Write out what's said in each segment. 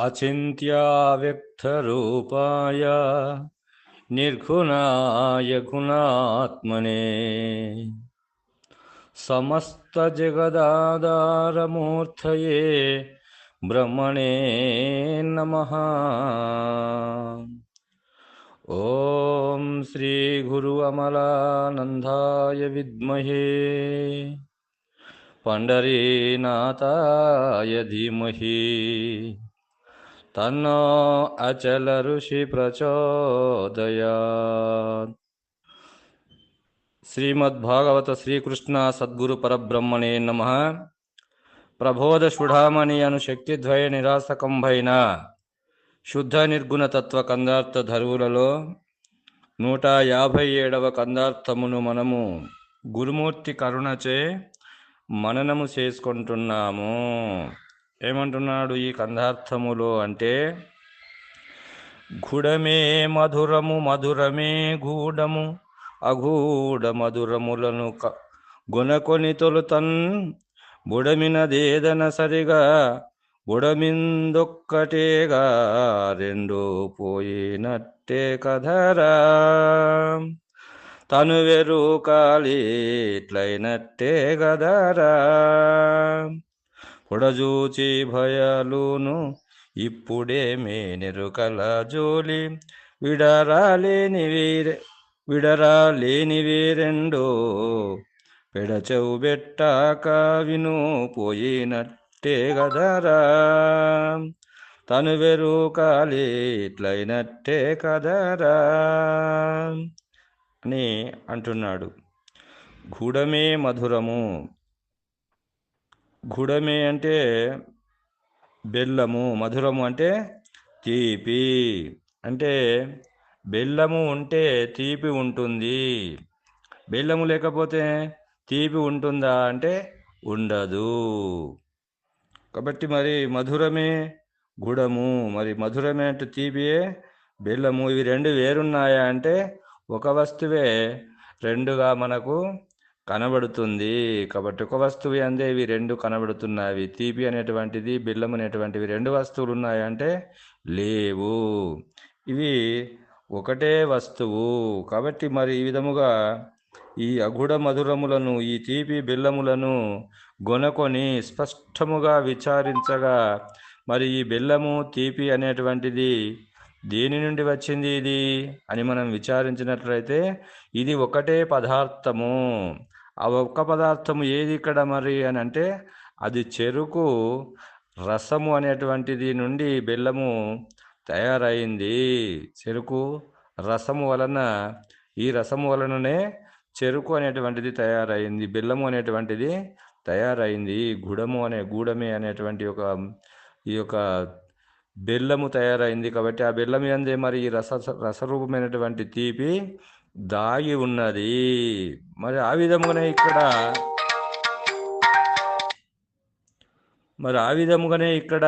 अचिन्त्याव्यक्तरूपाय निर्गुणाय गुणात्मने। समस्तजगदाधारमूर्तये ब्रह्मणे नमः। ॐ श्रीगुरु अमलानन्दाय विद्महे। पण्डरीनाथाय धीमहि। तन्नो अचल ऋषि प्रचोदयात् శ్రీమద్భాగవత శ్రీకృష్ణ సద్గురు పరబ్రహ్మణే నమ ప్రబోధ సుఢామణి అను శక్తిద్వయ నిరాసకంభైన శుద్ధ నిర్గుణ తత్వ కందార్థ ధరువులలో నూట యాభై ఏడవ కందార్థమును మనము గురుమూర్తి కరుణచే మననము చేసుకుంటున్నాము ఏమంటున్నాడు ఈ కందార్థములో అంటే గుడమే మధురము మధురమే గూఢము అగూఢ మధురములను క- గుణకొని తొలుతన్ బుడమినదేదన సరిగా బుడమిందొక్కటేగా రెండు పోయినట్టే కదరా. తను వెరు కాలిట్లైనట్టే కదరా పొడజూచి భయాలును ఇప్పుడే మేనెరుకల జోలి. విడరాలేని వీరే విడరాలేని వీరెండో పెడచెవు బెట్టాక విను పోయినట్టే కదరా. తను వెరు ఇట్లయినట్టే కదరా. అని అంటున్నాడు. గూఢమే మధురము గుడమే అంటే బెల్లము మధురము అంటే తీపి. అంటే బెల్లము ఉంటే తీపి ఉంటుంది. బెల్లము లేకపోతే తీపి ఉంటుందా అంటే ఉండదు. కాబట్టి మరి మధురమే గుడము. మరి మధురమే అంటే తీపియే బెల్లము. ఇవి రెండు వేరున్నాయా అంటే ఒక వస్తువే రెండుగా మనకు కనబడుతుంది. కాబట్టి ఒక వస్తువు అందే ఇవి రెండు కనబడుతున్నవి. తీపి అనేటువంటిది బెల్లం అనేటువంటివి రెండు వస్తువులు ఉన్నాయంటే లేవు. ఇవి ఒకటే వస్తువు. కాబట్టి మరి ఈ విధముగా ఈ అగుడ మధురములను ఈ తీపి బెల్లములను గొనకొని స్పష్టముగా విచారించగా మరి ఈ బెల్లము తీపి అనేటువంటిది దేని నుండి వచ్చింది ఇది అని మనం విచారించినట్లయితే ఇది ఒకటే పదార్థము. ఆ ఒక్క పదార్థము ఏది ఇక్కడ మరి అని అంటే అది చెరుకు రసము అనేటువంటిది నుండి బెల్లము తయారైంది. చెరుకు రసము వలన ఈ రసము వలననే చెరుకు అనేటువంటిది తయారైంది బెల్లము అనేటువంటిది తయారైంది. గుడము అనే గూడమే అనేటువంటి ఒక ఈ యొక్క బెల్లము తయారైంది కాబట్టి ఆ బెల్లం అందే మరి ఈ రస రసరూపమైనటువంటి తీపి దాగి ఉన్నది. మరి ఆ విధముగానే ఇక్కడ మరి ఆ విధముగానే ఇక్కడ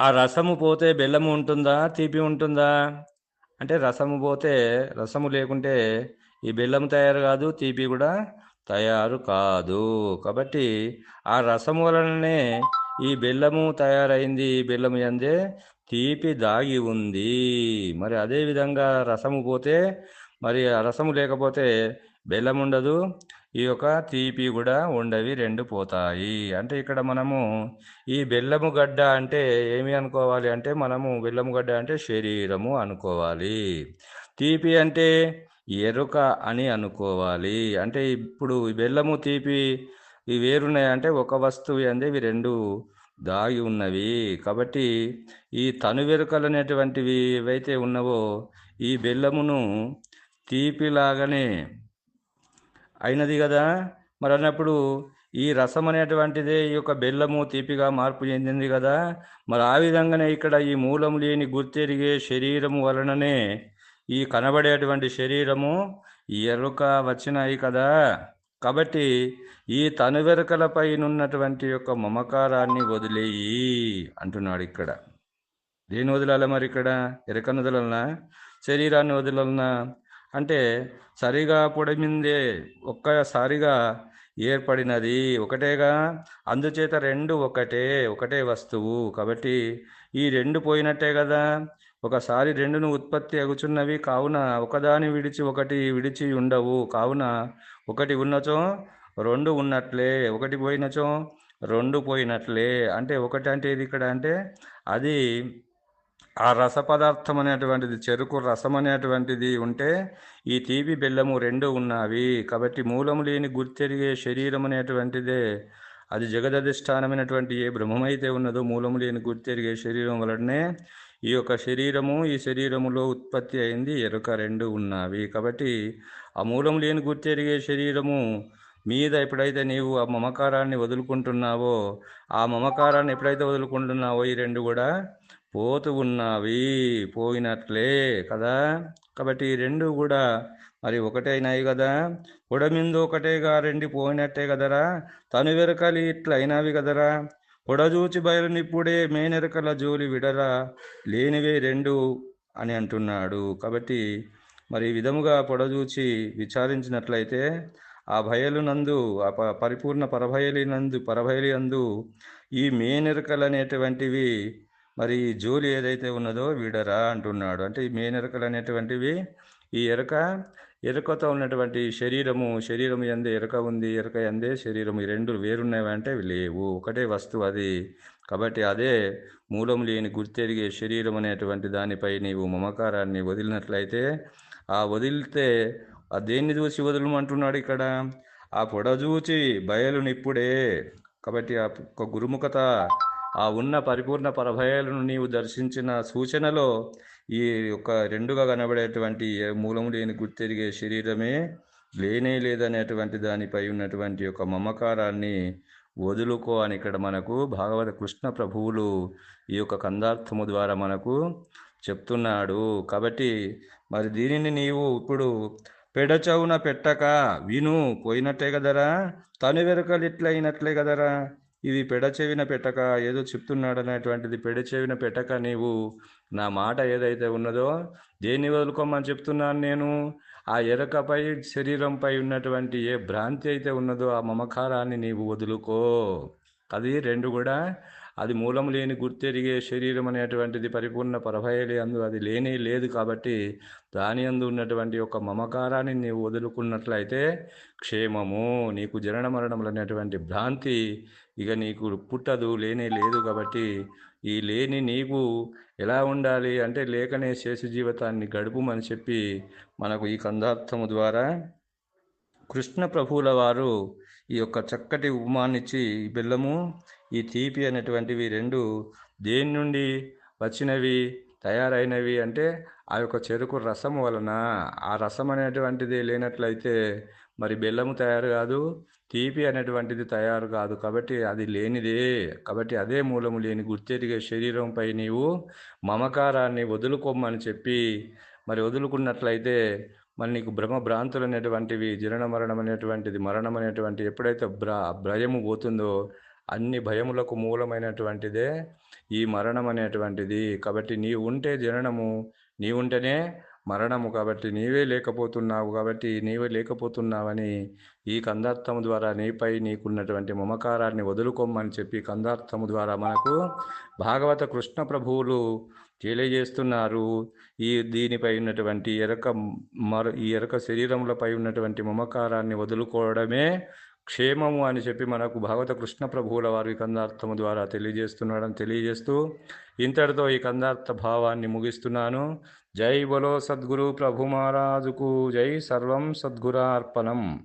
ఆ రసము పోతే బెల్లము ఉంటుందా? తీపి ఉంటుందా? అంటే రసము పోతే రసము లేకుంటే ఈ బెల్లం తయారు కాదు తీపి కూడా తయారు కాదు. కాబట్టి ఆ రసము వలననే ఈ బెల్లము తయారైంది ఈ బెల్లము అందే తీపి దాగి ఉంది. మరి అదే విధంగా రసము పోతే మరి ఆ రసము లేకపోతే బెల్లం ఉండదు. ఈ యొక్క తీపి కూడా ఉండవి రెండు పోతాయి. అంటే ఇక్కడ మనము ఈ బెల్లము గడ్డ అంటే ఏమి అనుకోవాలి అంటే మనము బెల్లము గడ్డ అంటే శరీరము అనుకోవాలి. తీపి అంటే ఎరుక అని అనుకోవాలి. అంటే ఇప్పుడు ఈ బెల్లము తీపి ఇవి వేరున్నాయి అంటే ఒక వస్తువు అందే ఇవి రెండు దాగి ఉన్నవి. కాబట్టి ఈ తను వెరుకలు అనేటువంటివి ఏవైతే ఉన్నవో ఈ బెల్లమును తీపిలాగానే అయినది కదా మరి అన్నప్పుడు ఈ రసం అనేటువంటిదే ఈ యొక్క బెల్లము తీపిగా మార్పు చెందింది కదా మరి ఆ విధంగానే ఇక్కడ ఈ మూలం లేని గుర్తెరిగే శరీరము వలననే ఈ కనబడేటువంటి శరీరము ఈ ఎరుక వచ్చినాయి కదా. కాబట్టి ఈ తనువెరకలపై ఉన్నటువంటి యొక్క మమకారాన్ని వదిలేయి అంటున్నాడు ఇక్కడ. దేని వదలాలా మరి ఇక్కడ? ఎరకను వదలనా శరీరాన్ని వదలనా అంటే సరిగా పొడిమిందే ఒక్కసారిగా ఏర్పడినది ఒకటేగా అందుచేత రెండు ఒకటే ఒకటే వస్తువు. కాబట్టి ఈ రెండు పోయినట్టే కదా? ఒకసారి రెండును ఉత్పత్తి అగుచున్నవి కావున ఒకదాని విడిచి ఒకటి విడిచి ఉండవు. కావున ఒకటి ఉన్నచో రెండు ఉన్నట్లే ఒకటి పోయినచో రెండు పోయినట్లే. అంటే ఒకటి అంటే ఇది ఇక్కడ అంటే అది ఆ రస పదార్థం అనేటువంటిది చెరుకు రసం అనేటువంటిది ఉంటే ఈ తీపి బెల్లము రెండు ఉన్నవి. కాబట్టి మూలము లేని గుర్తెరిగే శరీరం అనేటువంటిదే. అది జగదధిష్టానమైనటువంటి ఏ బ్రహ్మమైతే ఉన్నదో మూలము లేని గుర్తెరిగే శరీరం వలనే ఈ యొక్క శరీరము ఈ శరీరములో ఉత్పత్తి అయింది ఎరుక రెండు ఉన్నవి. కాబట్టి ఆ మూలం లేని గుర్తెరిగే శరీరము మీద ఎప్పుడైతే నీవు ఆ మమకారాన్ని వదులుకుంటున్నావో ఆ మమకారాన్ని ఎప్పుడైతే వదులుకుంటున్నావో ఈ రెండు కూడా పోతూ ఉన్నవి పోయినట్లే కదా? కాబట్టి ఈ రెండు కూడా మరి ఒకటే అయినాయి కదా? ఉడమిందు ఒకటేగా రెండు పోయినట్టే కదరా? తను వెరకలి ఇట్లయినవి కదరా? పొడజూచి బయలునిప్పుడే మేనెరకల జోలి విడరా లేనివే రెండు అని అంటున్నాడు. కాబట్టి మరి విధముగా పొడజూచి విచారించినట్లయితే ఆ భయలునందు ఆ ప పరిపూర్ణ పరభయలినందు పరభయలి నందు ఈ మేనెరకలు అనేటువంటివి మరి ఈ జోలి ఏదైతే ఉన్నదో విడరా అంటున్నాడు. అంటే ఈ మేనెరకలు అనేటువంటివి ఈ ఎరక ఎరుకతో ఉన్నటువంటి శరీరము శరీరము ఎందే ఎరుక ఉంది ఎరుక ఎందే శరీరము. రెండు వేరున్నాయంటే అంటే లేవు. ఒకటే వస్తువు అది. కాబట్టి అదే మూలం లేని గుర్తెరిగే శరీరం అనేటువంటి దానిపై నీవు మమకారాన్ని వదిలినట్లయితే ఆ వదిలితే ఆ దేన్ని చూసి వదలమంటున్నాడు ఇక్కడ? ఆ పొడ బయలునిప్పుడే. కాబట్టి ఆ ఒక గురుముఖత ఆ ఉన్న పరిపూర్ణ పరభయాలను నీవు దర్శించిన సూచనలో ఈ యొక్క రెండుగా కనబడేటువంటి మూలము లేని గుర్తెరిగే శరీరమే లేనే లేదనేటువంటి దానిపై ఉన్నటువంటి యొక్క మమకారాన్ని వదులుకో అని ఇక్కడ మనకు భాగవత కృష్ణ ప్రభువులు ఈ యొక్క కందార్థము ద్వారా మనకు చెప్తున్నాడు. కాబట్టి మరి దీనిని నీవు ఇప్పుడు పెడచవున పెట్టక విను పోయినట్టే కదరా తను వెరకలిట్లయినట్లే కదరా ఇది పెడచెవిన పెట్టక ఏదో చెప్తున్నాడనేటువంటిది పెడచెవిన పెట్టక నీవు నా మాట ఏదైతే ఉన్నదో దేన్ని వదులుకోమని చెప్తున్నాను నేను? ఆ ఎరకపై శరీరంపై ఉన్నటువంటి ఏ భ్రాంతి అయితే ఉన్నదో ఆ మమకారాన్ని నీవు వదులుకో. అది రెండు కూడా. అది మూలం లేని గుర్తెరిగే శరీరం అనేటువంటిది పరిపూర్ణ పరభయలే అందు అది లేనే లేదు కాబట్టి దాని అందు ఉన్నటువంటి ఒక మమకారాన్ని నీవు వదులుకున్నట్లయితే క్షేమము నీకు జనన మరణములు అనేటువంటి భ్రాంతి ఇక నీకు పుట్టదు లేనే లేదు కాబట్టి ఈ లేని నీకు ఎలా ఉండాలి అంటే లేకనే శేష జీవితాన్ని గడుపుమని చెప్పి మనకు ఈ కందార్థము ద్వారా కృష్ణ ప్రభువుల వారు ఈ యొక్క చక్కటి ఉపమానిచ్చి ఈ బెల్లము ఈ తీపి అనేటువంటివి రెండు దేని నుండి వచ్చినవి తయారైనవి అంటే ఆ యొక్క చెరుకు రసం వలన. ఆ రసం అనేటువంటిది లేనట్లయితే మరి బెల్లము తయారు కాదు. తీపి అనేటువంటిది తయారు కాదు. కాబట్టి అది లేనిదే కాబట్టి అదే మూలము లేని గుర్తెరిగే శరీరంపై నీవు మమకారాన్ని వదులుకోమని చెప్పి మరి వదులుకున్నట్లయితే మరి నీకు భ్రమభ్రాంతులు అనేటువంటివి జీర్ణ మరణం అనేటువంటిది మరణం అనేటువంటి ఎప్పుడైతే భ్ర భయము పోతుందో అన్ని భయములకు మూలమైనటువంటిదే ఈ మరణం అనేటువంటిది. కాబట్టి నీవు ఉంటే జననము నీ ఉంటేనే మరణము కాబట్టి నీవే లేకపోతున్నావు కాబట్టి నీవే లేకపోతున్నావని ఈ కందార్థము ద్వారా నీపై నీకున్నటువంటి మమకారాన్ని వదులుకోమని చెప్పి కందార్థము ద్వారా మనకు భాగవత కృష్ణ ప్రభువులు తెలియజేస్తున్నారు. ఈ దీనిపై ఉన్నటువంటి ఎరక మర ఈ ఎరక శరీరములపై ఉన్నటువంటి మమకారాన్ని వదులుకోవడమే క్షేమము అని చెప్పి మనకు భాగవత కృష్ణ ప్రభువుల వారి కందార్థము ద్వారా తెలియజేస్తున్నాడని తెలియజేస్తూ ఇంతటితో ఈ కందార్థ భావాన్ని ముగిస్తున్నాను. జై బలో సద్గురు ప్రభు మహారాజుకు జై సర్వం సద్గురార్పణం.